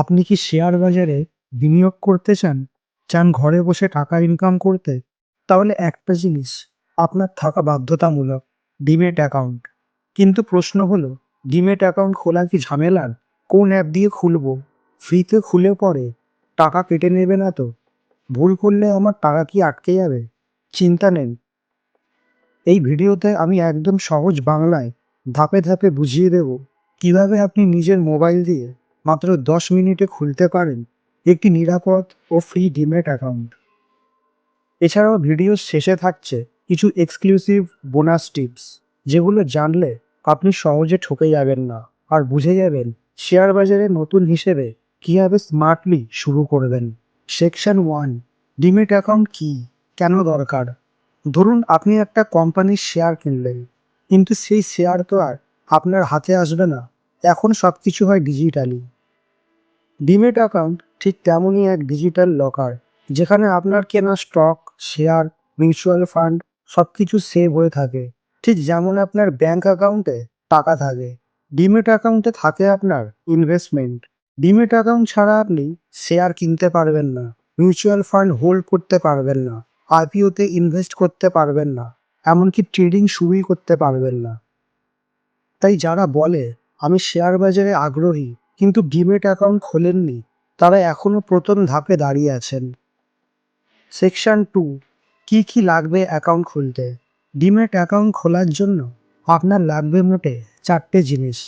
আপনি কি শেয়ার বাজারে বিনিয়োগ করতে চান? চান ঘরে বসে টাকা ইনকাম করতে? তাহলে একটা জিনিস, আপনার থাকা বাধ্যতামূলক, ডিমেট অ্যাকাউন্ট কিন্তু প্রশ্ন হলো, ডিমেট অ্যাকাউন্ট খোলা কি ঝামেলার? কোন অ্যাপ দিয়ে খুলবো? ফ্রিতে খুলে পরে টাকা কেটে নেবে না তো? ভুল করলে আমার টাকা কি আটকে যাবে? চিন্তা নেই। এই ভিডিওতে আমি একদম সহজ বাংলায় ধাপে ধাপে বুঝিয়ে দেব, কীভাবে আপনি নিজের মোবাইল দিয়ে মাত্র দশ মিনিটে খুলতে পারেন একটি নিরাপদ ও ফ্রি ডিমেট অ্যাকাউন্ট এছাড়াও ভিডিও শেষে থাকছে কিছু এক্সক্লুসিভ বোনাস টিপস যেগুলো জানলে আপনি সহজে ঠকে যাবেন না। আর বুঝে যাবেন শেয়ার বাজারে নতুন হিসেবে কীভাবে স্মার্টলি শুরু করবেন। সেকশন ওয়ান ডিমেট অ্যাকাউন্ট কি? কেন দরকার? ধরুন আপনি একটা কোম্পানির শেয়ার কিনলেন, কিন্তু সেই শেয়ার তো আর আপনার হাতে আসবে না। এখন সব কিছু হয় ডিজিটালি ডিমেট অ্যাকাউন্ট ঠিক তেমনই এক ডিজিটাল লকার যেখানে আপনার কেনা স্টক শেয়ার মিউচুয়াল ফান্ড সব কিছু সেভ হয়ে থাকে। ঠিক যেমন আপনার ব্যাংক অ্যাকাউন্টে টাকা থাকে। ডিমেট অ্যাকাউন্টে থাকে আপনার ইনভেস্টমেন্ট ডিমেট অ্যাকাউন্ট ছাড়া আপনি শেয়ার কিনতে পারবেন না মিউচুয়াল ফান্ড হোল্ড করতে পারবেন না আইপিওতে ইনভেস্ট করতে পারবেন না, এমনকি ট্রেডিং শুরুই করতে পারবেন না। তাই যারা বলে, আমি শেয়ার বাজারে আগ্রহী কিন্তু ডিমেট অ্যাকাউন্ট খোলেননি, তারা এখনও প্রথম ধাপে দাঁড়িয়ে আছেন। সেকশন টু কি কি লাগবে অ্যাকাউন্ট খুলতে? ডিমেট অ্যাকাউন্ট খোলার জন্য আপনার লাগবে মোটে চারটে জিনিস।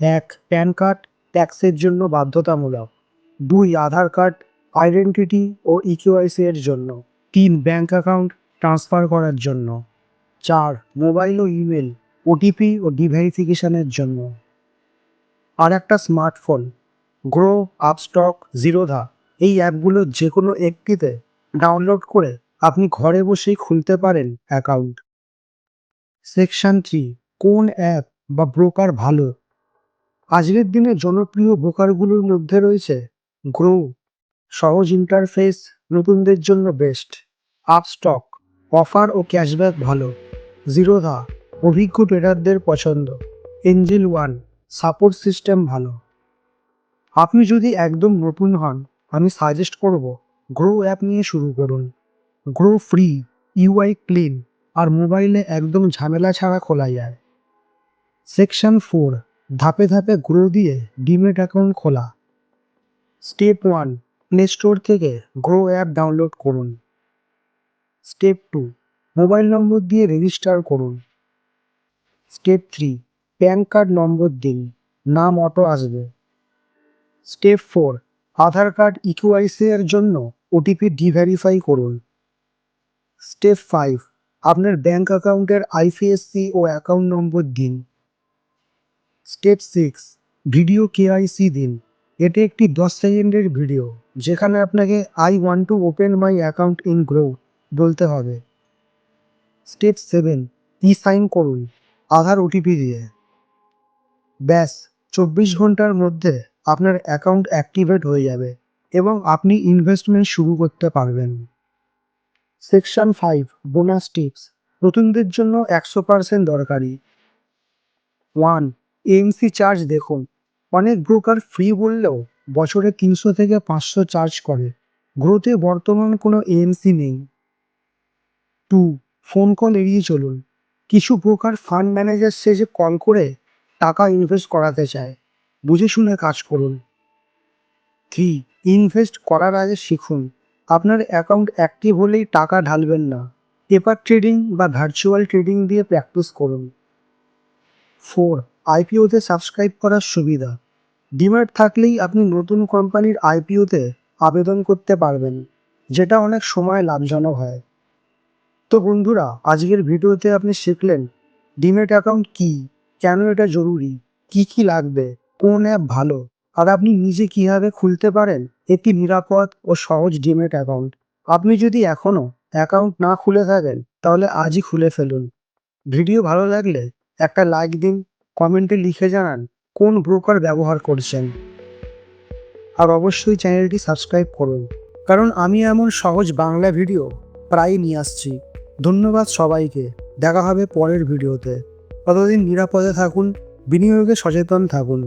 এক, প্যান কার্ড, ট্যাক্সের জন্য বাধ্যতামূলক। দুই, আধার কার্ড আইডেন্টিটি ও ইকিউআইসি এর জন্য। তিন ব্যাংক অ্যাকাউন্ট ট্রান্সফার করার জন্য। চার মোবাইল ও ইমেল ওটিপি ও ডিভেরিফিকেশনের জন্য। আর একটা স্মার্টফোন গ্রো আপস্টক জিরোধা এই অ্যাপগুলোর যে কোনো একটিতে ডাউনলোড করে আপনি ঘরে বসেই খুলতে পারেন অ্যাকাউন্ট সেকশন থ্রি কোন অ্যাপ বা ব্রোকার ভালো? আজকের দিনে জনপ্রিয় ব্রোকারগুলোর মধ্যে রয়েছে গ্রো সহজ ইন্টারফেস নতুনদের জন্য বেস্ট আপস্টক অফার ও ক্যাশব্যাক ভালো। জিরোধা অভিজ্ঞ ট্রেডারদের পছন্দ। এঞ্জেল ওয়ান সাপোর্ট সিস্টেম ভালো। আপনি যদি একদম নতুন হন, আমি সাজেস্ট করব গ্রো অ্যাপ নিয়ে শুরু করুন। গ্রো ফ্রি ইউআই ক্লিন আর মোবাইলে একদম ঝামেলা ছাড়া খোলা যায়। সেকশন ফোর ধাপে ধাপে গ্রো দিয়ে ডিমেট অ্যাকাউন্ট খোলা। স্টেপ ওয়ান প্লে স্টোর থেকে গ্রো অ্যাপ ডাউনলোড করুন। স্টেপ টু মোবাইল নম্বর দিয়ে রেজিস্টার করুন। Step three PAN card number দিন। নাম অটো আসবে। Step four, Aadhaar card eKYC এর জন্য ওটিপি ডিভেরিফাই করুন। স্টেপ ফাইভ, আপনার ব্যাংক অ্যাকাউন্টের আইপিএসসি ও অ্যাকাউন্ট নম্বর দিন। স্টেপ সিক্স, ভিডিও কেআইসি দিন। এটি একটি দশ সেকেন্ডের ভিডিও, যেখানে আপনাকে I want to open my account in Groww বলতে হবে। স্টেপ সেভেন, ই সাইন করুন, আধার ওটিপি দিয়ে। ব্যাস, চব্বিশ ঘণ্টার মধ্যে আপনার অ্যাকাউন্ট অ্যাক্টিভেট হয়ে যাবে এবং আপনি ইনভেস্টমেন্ট শুরু করতে পারবেন। সেকশন ফাইভ বোনাস টিপস নতুনদের জন্য একশো পার্সেন্ট দরকারি। ওয়ান এমসি চার্জ দেখুন। অনেক ব্রোকার ফ্রি বললেও বছরে তিনশো থেকে পাঁচশো চার্জ করে। গ্রোতে বর্তমান কোনো এএমসি নেই। টু ফোন কল এড়িয়ে চলুন। কিছু ব্রোকার ফান্ড ম্যানেজার সেজে কল করে টাকা ইনভেস্ট করাতে চায়। বুঝে শুনে কাজ করুন। থ্রি ইনভেস্ট করার আগে শিখুন। আপনার অ্যাকাউন্ট অ্যাক্টিভ হলেই টাকা ঢালবেন না। পেপার ট্রেডিং বা ভার্চুয়াল ট্রেডিং দিয়ে প্র্যাকটিস করুন। ফোর আইপিওতে সাবস্ক্রাইব করার সুবিধা। ডিমার্ট থাকলেই আপনি নতুন কোম্পানির আইপিওতে আবেদন করতে পারবেন, যেটা অনেক সময় লাভজনক হয়। তো বন্ধুরা, আজকের ভিডিওতে আপনি শিখলেন ডিমেট অ্যাকাউন্ট কি? কেন এটা জরুরি? কি কি লাগবে? কোন অ্যাপ ভালো? আর আপনি নিজে কীভাবে খুলতে পারেন? একটি নিরাপদ ও সহজ ডিমেট অ্যাকাউন্ট আপনি যদি এখনও অ্যাকাউন্ট না খুলে থাকেন, তাহলে আজই খুলে ফেলুন। ভিডিও ভালো লাগলে একটা লাইক দিন কমেন্টে লিখে জানান কোন ব্রোকার ব্যবহার করছেন। আর অবশ্যই চ্যানেলটি সাবস্ক্রাইব করুন। কারণ আমি এমন সহজ বাংলা ভিডিও প্রায়ই নিয়ে আসছি। ধন্যবাদ সবাইকে। দেখা হবে পরের ভিডিওতে। ততদিন নিরাপদে থাকুন বিনিয়োগে সচেতন থাকুন।